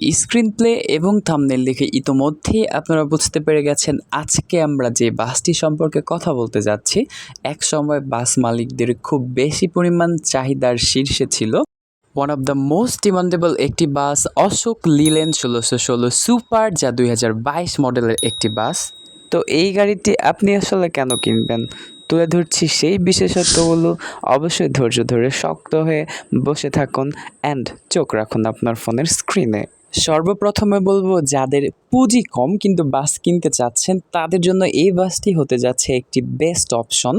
screen play এবং thumbnail দেখে ইতোমধ্যেই আপনারা বুঝতে পেরে গেছেন আজকে আমরা যে বাসটি সম্পর্কে কথা বলতে যাচ্ছি, এক সময় বাস মালিকদের খুব বেশি পরিমাণ চাহিদার শীর্ষে ছিল। One of the most demandable একটি বাস অশোক লিলেন ষোলোশো ষোলো সুপার, যা দুই হাজার বাইশ মডেলের একটি বাস। তো এই গাড়িটি আপনি আসলে কেন কিনবেন? তুলে ধরছি সেই বিশেষত্বগুলো। অবশ্যই ধৈর্য ধরে শক্ত হয়ে বসে থাকুন অ্যান্ড চোখ রাখুন আপনার ফোনের স্ক্রিনে সর্বপ্রথমে বলব, যাদের পুঁজি কম কিন্তু বাস কিনতে চাচ্ছেন, তাদের জন্য এই বাসটি হতে যাচ্ছে একটি বেস্ট অপশন।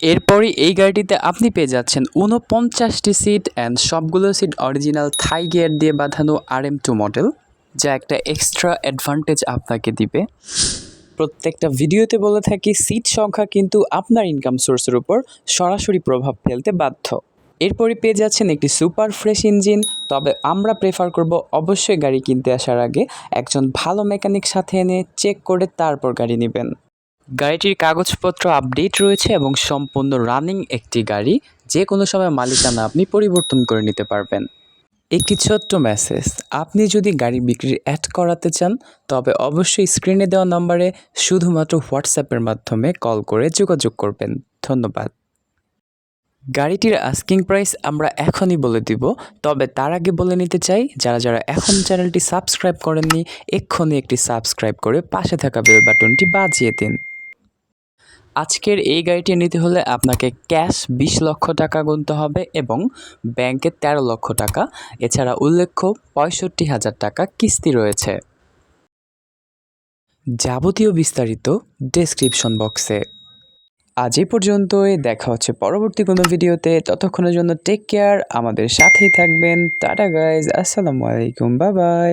এরপরই এই গাড়িটিতে আপনি পেয়ে যাচ্ছেন ঊনপঞ্চাশটি সিট অ্যান্ড সবগুলো সিট অরিজিনাল থাই গিয়ার দিয়ে বাঁধানো আর এম টু মডেল যা একটা এক্সট্রা অ্যাডভান্টেজ আপনাকে দিবে। প্রত্যেকটা ভিডিওতে বলে থাকি, সিট সংখ্যা কিন্তু আপনার ইনকাম সোর্সের উপর সরাসরি প্রভাব ফেলতে বাধ্য। এরপরই পেয়ে যাচ্ছেন একটি সুপার ফ্রেশ ইঞ্জিন। তবে আমরা প্রেফার করব অবশ্যই গাড়ি কিনতে আসার আগে একজন ভালো মেকানিক সাথে এনে চেক করে তারপর গাড়ি নেবেন। গাড়িটির কাগজপত্র আপডেট রয়েছে এবং সম্পূর্ণ রানিং একটি গাড়ি। যে কোনো সময় মালিকানা আপনি পরিবর্তন করে নিতে পারবেন। একটি ছোট্ট মেসেজ আপনি যদি গাড়ি বিক্রির অ্যাড করাতে চান, তবে অবশ্যই স্ক্রিনে দেওয়া নম্বরে শুধুমাত্র হোয়াটসঅ্যাপের মাধ্যমে কল করে যোগাযোগ করবেন। ধন্যবাদ। গাড়িটির আস্কিং প্রাইস আমরা এখনই বলে দিব, তবে তার আগে বলে নিতে চাই, যারা যারা এখন চ্যানেলটি সাবস্ক্রাইব করেননি, এক্ষুনি একটি সাবস্ক্রাইব করে পাশে থাকা বেল বাটনটি বাজিয়ে দিন। আজকের এই গাড়িটি নিতে হলে আপনাকে ক্যাশ বিশ লক্ষ টাকা গুনতে হবে এবং ব্যাংকে তেরো লক্ষ টাকা, এছাড়া উল্লেখ্য পঁয়ষট্টি হাজার টাকা কিস্তি রয়েছে। যাবতীয় বিস্তারিত ডেসক্রিপশন বক্সে আজ এই পর্যন্তই, দেখা হচ্ছে পরবর্তী কোনো ভিডিওতে। ততক্ষণের জন্য টেক কেয়ার আমাদের সাথেই থাকবেন। টাটা গাইজ আসসালামু আলাইকুম বা বাই